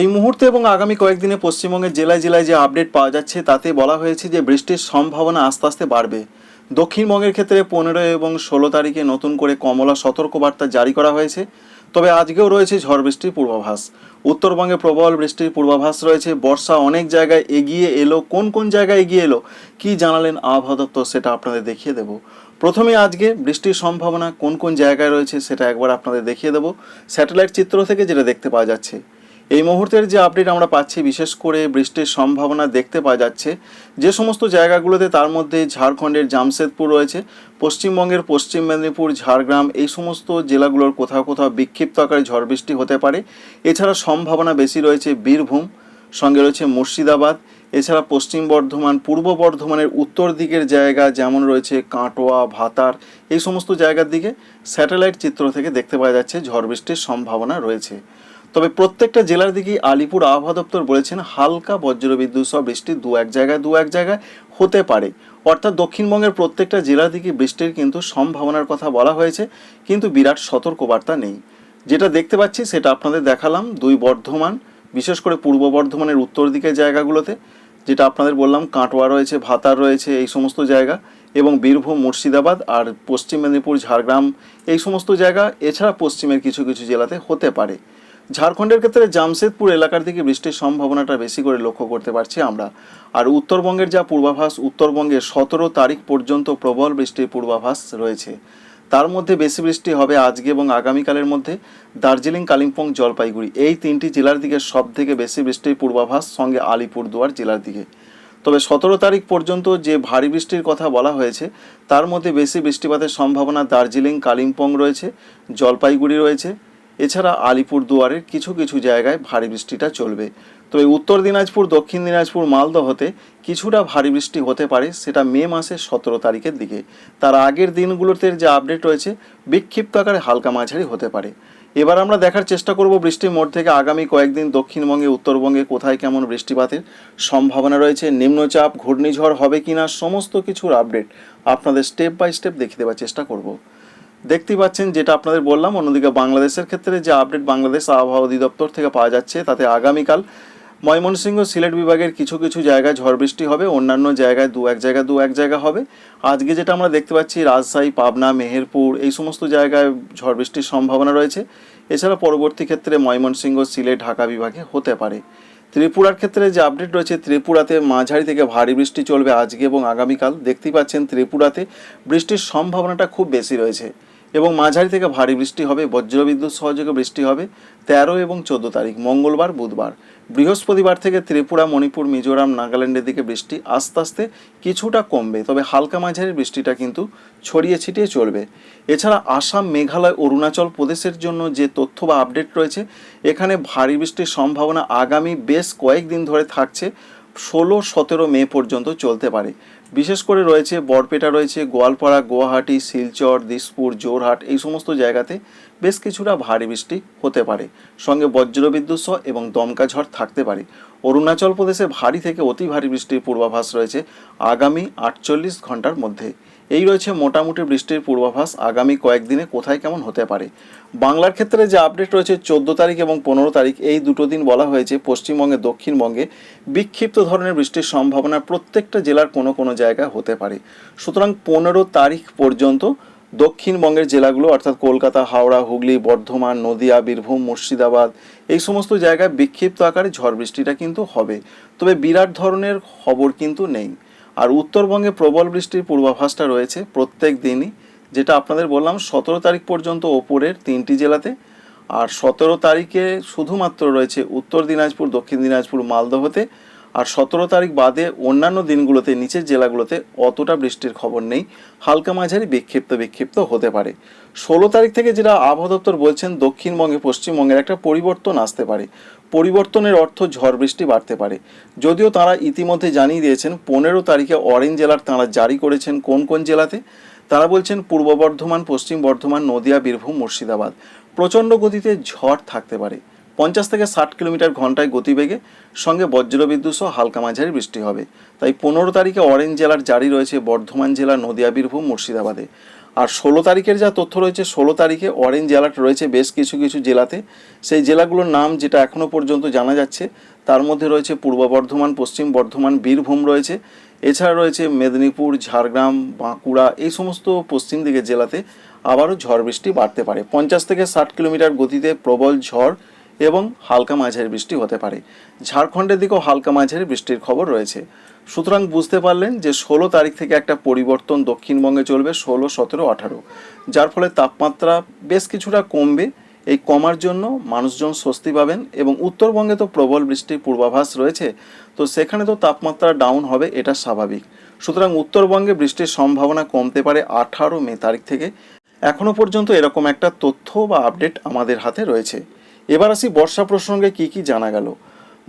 এই মুহূর্তে এবং আগামী কয়েকদিনে পশ্চিমবঙ্গের জেলায় জেলায় যে আপডেট পাওয়া যাচ্ছে, তাতে বলা হয়েছে যে বৃষ্টির সম্ভাবনা আস্তে আস্তে বাড়বে। দক্ষিণবঙ্গের ক্ষেত্রে পনেরো এবং ষোলো তারিখে নতুন করে কমলা সতর্কবার্তা জারি করা হয়েছে। তবে আজকেও রয়েছে ঝড় বৃষ্টির পূর্বাভাস। উত্তরবঙ্গে প্রবল বৃষ্টির পূর্বাভাস রয়েছে। বর্ষা অনেক জায়গায় এগিয়ে এলো। কোন কোন জায়গায় এগিয়ে এলো, কি জানালেন আবহাওয়া দপ্তর সেটা আপনাদের দেখিয়ে দেবো। প্রথমে আজকে বৃষ্টির সম্ভাবনা কোন কোন জায়গায় রয়েছে, সেটা একবার আপনাদের দেখিয়ে দেবো। স্যাটেলাইট চিত্র থেকে যেটা দেখতে পাওয়া যাচ্ছে এই মুহূর্তের যে আপডেট আমরা পাচ্ছি, বিশেষ করে বৃষ্টির সম্ভাবনা দেখতে পাওয়া যাচ্ছে, যে সমস্ত জায়গাগুলোতে তার মধ্যে ঝাড়খণ্ডের জামশেদপুর রয়েছে, পশ্চিমবঙ্গের পশ্চিম মেদিনীপুর, ঝাড়গ্রাম, এই সমস্ত জেলাগুলোর কোথাও কোথাও বিক্ষিপ্ত আকারে ঝড় বৃষ্টি হতে পারে। এছাড়া সম্ভাবনা বেশি রয়েছে বীরভূম, সঙ্গে রয়েছে মুর্শিদাবাদ, এছাড়া পশ্চিম বর্ধমান, পূর্ব বর্ধমানের উত্তর দিকের জায়গা যেমন রয়েছে কাটোয়া, ভাতার, এই সমস্ত জায়গার দিকে স্যাটেলাইট চিত্র থেকে দেখতে পাওয়া যাচ্ছে ঝড় বৃষ্টির সম্ভাবনা রয়েছে। তবে প্রত্যেকটা জেলার দিকেই আলিপুর আবহাওয়া দপ্তর বলেছেন হালকা বজ্রবিদ্যুৎ সহ বৃষ্টি দু এক জায়গায়, দু এক জায়গায় হতে পারে। অর্থাৎ দক্ষিণবঙ্গের প্রত্যেকটা জেলার দিকে বৃষ্টির কিন্তু সম্ভাবনার কথা বলা হয়েছে, কিন্তু বিরাট সতর্কবার্তা নেই। যেটা দেখতে পাচ্ছি সেটা আপনাদের দেখালাম, দুই বর্ধমান, বিশেষ করে পূর্ব বর্ধমানের উত্তর দিকের জায়গাগুলোতে, যেটা আপনাদের বললাম, কাটোয়া রয়েছে, ভাতার রয়েছে, এই সমস্ত জায়গা, এবং বীরভূম, মুর্শিদাবাদ আর পশ্চিম মেদিনীপুর, ঝাড়গ্রাম, এই সমস্ত জায়গা, এছাড়া পশ্চিমের কিছু কিছু জেলাতে হতে পারে। ঝাড়খণ্ডের ক্ষেত্রে জামশেদপুর এলাকার দিকে বৃষ্টির সম্ভাবনাটা বেশি করে লক্ষ্য করতে পারছি আমরা। আর উত্তরবঙ্গের যা পূর্বাভাস, উত্তরবঙ্গে সতেরো তারিখ পর্যন্ত প্রবল বৃষ্টির পূর্বাভাস রয়েছে। তার মধ্যে বেশি বৃষ্টি হবে আজকে এবং আগামীকালের মধ্যে দার্জিলিং, কালিম্পং, জলপাইগুড়ি। এই তিনটি জেলার দিকে সব থেকে বেশি বৃষ্টির পূর্বাভাস সঙ্গে আলিপুরদুয়ার জেলার দিকে। তবে সতেরো তারিখ পর্যন্ত যে ভারী বৃষ্টির কথা বলা হয়েছে, তার মধ্যে বেশি বৃষ্টিপাতের সম্ভাবনা দার্জিলিং, কালিম্পং রয়েছে, জলপাইগুড়ি রয়েছে এছাড়া আলিপুর দুয়ারের কিছু কিছু জায়গায় ভারী বৃষ্টিটা চলবে। তবে উত্তর দিনাজপুর, দক্ষিণ দিনাজপুর, মালদহতে কিছুটা ভারী বৃষ্টি হতে পারে, সেটা মে মাসের সতেরো তারিখের দিকে। তার আগের দিনগুলোতে যে আপডেট রয়েছে, বিক্ষিপ্ত আকারে হালকা মাঝারি হতে পারে। এবার আমরা দেখার চেষ্টা করব বৃষ্টির মোড় থেকে আগামী কয়েকদিন দক্ষিণবঙ্গে, উত্তরবঙ্গে কোথায় কেমন বৃষ্টিপাতের সম্ভাবনা রয়েছে, নিম্নচাপ, ঘূর্ণিঝড় হবে কিনা, সমস্ত কিছুর আপডেট আপনাদের স্টেপ বাই স্টেপ দেখে দেওয়ার চেষ্টা করব। দেখতেই পাচ্ছেন যেটা আপনাদের বললাম, অন্যদিকে বাংলাদেশের ক্ষেত্রে যে আপডেট বাংলাদেশ আবহাওয়া অধিদপ্তর থেকে পাওয়া যাচ্ছে, তাতে আগামীকাল ময়মনসিংহ সিলেট বিভাগের কিছু কিছু জায়গায় ঝড় বৃষ্টি হবে, অন্যান্য জায়গায় দু এক জায়গায় দু এক জায়গা হবে। আজকে যেটা আমরা দেখতে পাচ্ছি, রাজশাহী, পাবনা, মেহেরপুর, এই সমস্ত জায়গায় ঝড় বৃষ্টির সম্ভাবনা রয়েছে। এছাড়া পরবর্তী ক্ষেত্রে ময়মনসিংহ, সিলেট, ঢাকা বিভাগে হতে পারে। ত্রিপুরার ক্ষেত্রে যে আপডেট রয়েছে, ত্রিপুরাতে মাঝারি থেকে ভারী বৃষ্টি চলবে আজকে এবং আগামীকাল। দেখতেই পাচ্ছেন ত্রিপুরাতে বৃষ্টির সম্ভাবনাটা খুব বেশি রয়েছে। এবং মাঝারি থেকে ভারী বৃষ্টি হবে, বজ্রবিদ্যুৎ সহযোগে বৃষ্টি হবে তেরো এবং চোদ্দ তারিখ, মঙ্গলবার, বুধবার। বৃহস্পতিবার থেকে ত্রিপুরা, মণিপুর, মিজোরাম, নাগাল্যান্ডের দিকে বৃষ্টি আস্তে আস্তে কিছুটা কমবে, তবে হালকা মাঝারি বৃষ্টিটা কিন্তু ছড়িয়ে ছিটিয়ে চলবে। এছাড়া আসাম, মেঘালয়, অরুণাচল প্রদেশের জন্য যে তথ্য বা আপডেট রয়েছে, এখানে ভারী বৃষ্টির সম্ভাবনা আগামী বেশ কয়েকদিন ধরে থাকছে, ষোলো সতেরো মে পর্যন্ত চলতে পারে। বিশেষ করে রয়েছে বরপেটা, রয়েছে গোয়ালপাড়া, গুয়াহাটি, শিলচর, দিসপুর জোরহাট এই সমস্ত জায়গাতে বেশ কিছুটা ভারী বৃষ্টি হতে পারে। সঙ্গে বজ্রবিদ্যুৎ সহ এবং দমকা ঝড় থাকতে পারে। অরুণাচল প্রদেশে ভারী থেকে অতি ভারী বৃষ্টির পূর্বাভাস রয়েছে আগামী আটচল্লিশ ঘণ্টার মধ্যে। এই রয়েছে মোটামুটি বৃষ্টির পূর্বাভাস। আগামী কয়েকদিনে কোথায় কেমন হতে পারে? বাংলার ক্ষেত্রে যে আপডেট রয়েছে, চোদ্দ তারিখ এবং পনেরো তারিখ, এই দুটো দিন বলা হয়েছে পশ্চিমবঙ্গে, দক্ষিণবঙ্গে বিক্ষিপ্ত ধরনের বৃষ্টির সম্ভাবনা প্রত্যেকটা জেলার কোনো কোনো জায়গায় হতে পারে। সুতরাং পনেরো তারিখ পর্যন্ত দক্ষিণবঙ্গের জেলাগুলো, অর্থাৎ কলকাতা, হাওড়া, হুগলি, বর্ধমান, নদিয়া, বীরভূম, মুর্শিদাবাদ, এই সমস্ত জায়গায় বিক্ষিপ্ত আকারে ঝড় বৃষ্টিটা কিন্তু হবে। তবে বিরাট ধরনের খবর কিন্তু নেই। আর উত্তরবঙ্গে প্রবল বৃষ্টির পূর্বাভাসটা রয়েছে প্রত্যেক দিনই, যেটা আপনাদের বললাম, সতেরো তারিখ পর্যন্ত ওপরের তিনটি জেলাতে আর সতেরো তারিখে শুধুমাত্র রয়েছে উত্তর দিনাজপুর, দক্ষিণ দিনাজপুর, মালদহতে। আর সতেরো তারিখ বাদে অন্যান্য দিনগুলোতে, নিচের জেলাগুলোতে অতটা বৃষ্টির খবর নেই। হালকা মাঝারি বিক্ষিপ্ত বিক্ষিপ্ত হতে পারে। ষোলো তারিখ থেকে যেটা আবহাওয়া দপ্তর বলছেন, দক্ষিণবঙ্গে পশ্চিমবঙ্গের একটা পরিবর্তন আসতে পারে। পরিবর্তনের অর্থ ঝড় বৃষ্টি বাড়তে পারে। যদিও তারা ইতিমধ্যে জানিয়ে দিয়েছেন, পনেরো তারিখে অরেঞ্জ জেলার তাঁরা জারি করেছেন কোন কোন জেলাতে। তারা বলছেন, পূর্ব বর্ধমান, পশ্চিম বর্ধমান, নদিয়া, বীরভূম, মুর্শিদাবাদ প্রচণ্ড গতিতে ঝড় থাকতে পারে। পঞ্চাশ থেকে ষাট কিলোমিটার ঘন্টায় গতিবেগে, সঙ্গে বজ্রবিদ্যুৎ সহ হালকা মাঝারি বৃষ্টি হবে। তাই পনেরো তারিখে অরেঞ্জ জেলার জারি রয়েছে বর্ধমান জেলার নদিয়া, বীরভূম, মুর্শিদাবাদে। আর ষোলো তারিখের যা তথ্য রয়েছে, ষোলো তারিখে অরেঞ্জ অ্যালার্ট রয়েছে বেশ কিছু কিছু জেলাতে। সেই জেলাগুলোর নাম যেটা এখনও পর্যন্ত জানা যাচ্ছে, তার মধ্যে রয়েছে পূর্ব বর্ধমান, পশ্চিম বর্ধমান, বীরভূম রয়েছে। এছাড়া রয়েছে মেদিনীপুর, ঝাড়গ্রাম, বাঁকুড়া, এই সমস্ত পশ্চিম দিকের জেলাতে আবারও ঝড় বৃষ্টি বাড়তে পারে। পঞ্চাশ থেকে ষাট কিলোমিটার গতিতে প্রবল ঝড় এবং হালকা মাঝারি বৃষ্টি হতে পারে। ঝাড়খণ্ডের দিকেও হালকা মাঝারি বৃষ্টির খবর রয়েছে। সুতরাং বুঝতে পারলেন যে ষোলো তারিখ থেকে একটা পরিবর্তন দক্ষিণবঙ্গে চলবে ষোলো, সতেরো, আঠারো। যার ফলে তাপমাত্রা বেশ কিছুটা কমবে। এই কমার জন্য মানুষজন স্বস্তি পাবেন এবং উত্তরবঙ্গে তো প্রবল বৃষ্টির পূর্বাভাস রয়েছে, তো সেখানে তো তাপমাত্রা ডাউন হবে, এটা স্বাভাবিক। সুতরাং উত্তরবঙ্গে বৃষ্টির সম্ভাবনা কমতে পারে আঠারো মে তারিখ থেকে। এখনও পর্যন্ত এরকম একটা তথ্য বা আপডেট আমাদের হাতে রয়েছে। এবার আসি বর্ষা প্রসঙ্গে কি কি জানা গেল।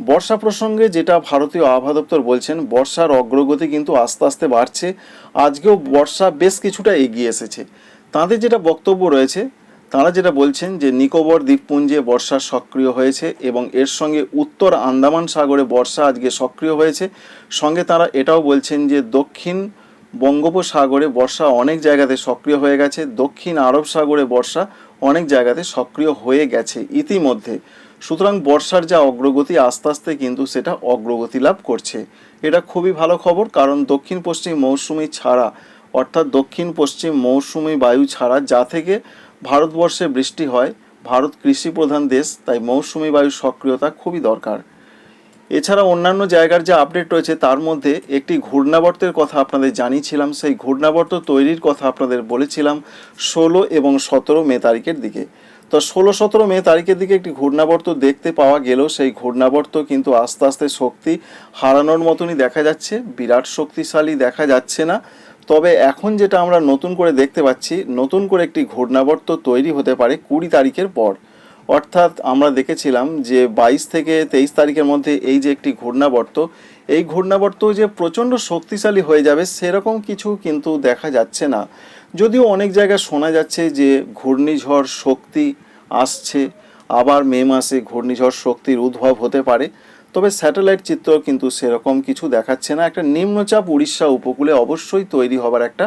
বর্ষা প্রসঙ্গে যেটা ভারতীয় আবহাওয়া দপ্তর বলছেন, বর্ষার অগ্রগতি কিন্তু আস্তে আস্তে বাড়ছে। আজকেও বর্ষা বেশ কিছুটা এগিয়ে এসেছে। তাদের যেটা বক্তব্য রয়েছে, তারা যেটা বলছেন যে নিকোবর দ্বীপপুঞ্জে বর্ষা সক্রিয় হয়েছে এবং এর সঙ্গে উত্তর আন্দামান সাগরে বর্ষা আজকে সক্রিয় হয়েছে। সঙ্গে তারা এটাও বলছেন যে দক্ষিণ বঙ্গোপসাগরে বর্ষা অনেক জায়গাতে সক্রিয় হয়ে গেছে। দক্ষিণ আরব সাগরে বর্ষা অনেক জায়গাতে সক্রিয় হয়ে গেছে ইতিমধ্যে। সুতরাং বর্ষার যা অগ্রগতি, আস্তে আস্তে কিন্তু সেটা অগ্রগতি লাভ করছে। এটা খুবই ভালো খবর, কারণ দক্ষিণ পশ্চিম মৌসুমি ছাড়া, অর্থাৎ দক্ষিণ পশ্চিম মৌসুমি বায়ু ছাড়া, যা থেকে ভারতবর্ষে বৃষ্টি হয়, ভারত কৃষি প্রধান দেশ, তাই মৌসুমি বায়ু সক্রিয়তা খুবই দরকার। এছাড়া অন্যান্য জায়গার যে আপডেট রয়েছে, তার মধ্যে একটি ঘূর্ণাবর্তের কথা আপনাদের জানিয়েছিলাম। সেই ঘূর্ণাবর্ত তৈরির কথা আপনাদের বলেছিলাম ষোলো এবং সতেরো মে তারিখের দিকে। তো ষোলো সতেরো মে তারিখের দিকে একটি ঘূর্ণাবর্ত দেখতে পাওয়া গেলেও, সেই ঘূর্ণাবর্ত কিন্তু আস্তে আস্তে শক্তি হারানোর মতনই দেখা যাচ্ছে। বিরাট শক্তিশালী দেখা যাচ্ছে না। তবে এখন যেটা আমরা নতুন করে দেখতে পাচ্ছি, নতুন করে একটি ঘূর্ণাবর্ত তৈরি হতে পারে কুড়ি তারিখের পর। অর্থাৎ আমরা দেখেছিলাম যে বাইশ থেকে তেইশ তারিখের মধ্যে এই যে একটি ঘূর্ণাবর্ত, এই ঘূর্ণাবর্ত যে প্রচণ্ড শক্তিশালী হয়ে যাবে সেরকম কিছু কিন্তু দেখা যাচ্ছে না। যদিও অনেক জায়গায় শোনা যাচ্ছে যে ঘূর্ণিঝড় শক্তি আসছে, আবার মে মাসে ঘূর্ণিঝড় শক্তির উদ্ভব হতে পারে। তবে স্যাটেলাইট চিত্র কিন্তু সেরকম কিছু দেখাচ্ছে না। একটা নিম্নচাপ উড়িষ্যা উপকূলে অবশ্যই তৈরি হবার একটা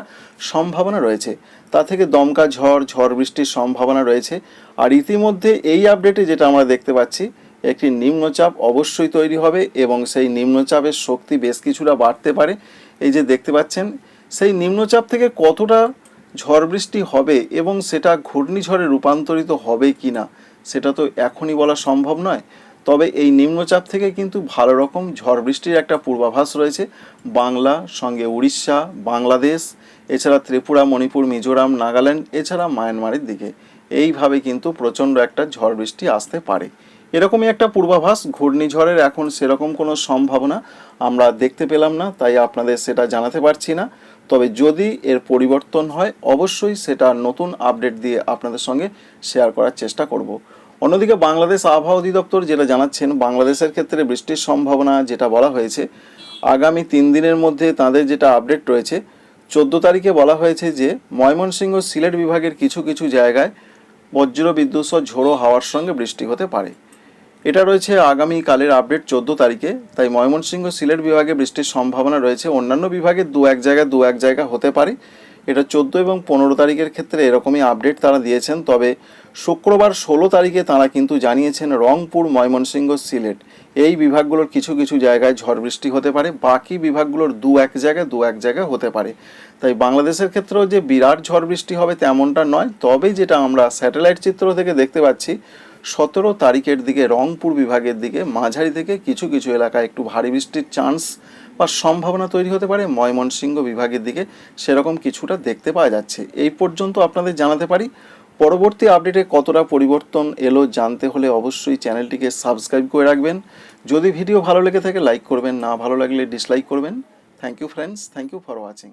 সম্ভাবনা রয়েছে। তা থেকে দমকা ঝড় ঝড় বৃষ্টির সম্ভাবনা রয়েছে। আর ইতিমধ্যে এই আপডেটে যেটা আমরা দেখতে পাচ্ছি, একটি নিম্নচাপ অবশ্যই তৈরি হবে এবং সেই নিম্নচাপের শক্তি বেশ কিছুটা বাড়তে পারে। এই যে দেখতে পাচ্ছেন, সেই নিম্নচাপ থেকে কতটা ঝড় বৃষ্টি হবে এবং সেটা ঘূর্ণিঝড়ে রূপান্তরিত হবে কি না সেটা তো এখনই বলা সম্ভব নয়। তবে এই নিম্নচাপ থেকে কিন্তু ভালো রকম ঝড় বৃষ্টির একটা পূর্বাভাস রয়েছে। বাংলা, সঙ্গে উড়িষ্যা, বাংলাদেশ, এছাড়া ত্রিপুরা, মণিপুর, মিজোরাম, নাগাল্যান্ড, এছাড়া মায়ানমারের দিকে। এইভাবে কিন্তু প্রচণ্ড একটা ঝড় বৃষ্টি আসতে পারে। এরকমই একটা পূর্বাভাস, ঘূর্ণিঝড়ের এখন সেরকম কোনো সম্ভাবনা আমরা দেখতে পেলাম না, তাই আপনাদের সেটা জানাতে পারছি না। তবে যদি এর পরিবর্তন হয়, অবশ্যই সেটা নতুন আপডেট দিয়ে আপনাদের সঙ্গে শেয়ার করার চেষ্টা করব। অন্যদিকে বাংলাদেশ আবহাওয়া অধিদপ্তর যেটা জানাচ্ছেন, বাংলাদেশের ক্ষেত্রে বৃষ্টির সম্ভাবনা যেটা বলা হয়েছে, আগামী তিন দিনের মধ্যে তাদের যেটা আপডেট রয়েছে, চোদ্দ তারিখে বলা হয়েছে যে ময়মনসিংহ সিলেট বিভাগের কিছু কিছু জায়গায় বজ্র বিদ্যুৎ ঝোড়ো হাওয়ার সঙ্গে বৃষ্টি হতে পারে। এটা রয়েছে আগামী কালের আপডেট চোদ্দ তারিখে, তাই ময়মনসিংহ সিলেট বিভাগে বৃষ্টির সম্ভাবনা রয়েছে। অন্যান্য বিভাগে দু এক জায়গায় দু এক জায়গা হতে পারে। এটা চোদ্দ এবং পনেরো তারিখের ক্ষেত্রে এরকমই আপডেট তারা দিয়েছেন, তবে শুক্রবার ষোলো তারিখে তারা কিন্তু জানিয়েছেন রংপুর, ময়মনসিংহ, সিলেট। এই বিভাগগুলোর কিছু কিছু জায়গায় ঝড় বৃষ্টি হতে পারে, বাকি বিভাগগুলোর দু এক জায়গায় দু এক জায়গায় হতে পারে। তাই বাংলাদেশের ক্ষেত্রেও যে বিরাট ঝড় বৃষ্টি হবে তেমনটা নয়, তবে যেটা আমরা স্যাটেলাইট চিত্র থেকে দেখতে পাচ্ছি, সতেরো তারিখের দিকে রংপুর বিভাগের দিকে মাঝারি থেকে কিছু কিছু এলাকায় একটু ভারী বৃষ্টির চান্স বা সম্ভাবনা তৈরি হতে পারে, ময়মনসিংহ বিভাগের দিকে সেরকম কিছুটা দেখতে পাওয়া যাচ্ছে। এই পর্যন্ত আপনাদের জানাতে পারি। পরবর্তী আপডেটে কতটা পরিবর্তন এলো জানতে হলে অবশ্যই চ্যানেলটিকে সাবস্ক্রাইব করে রাখবেন। যদি ভিডিও ভালো লেগে থাকে, লাইক করবেন, না ভালো লাগলে ডিসলাইক করবেন। Thank you friends thank you for watching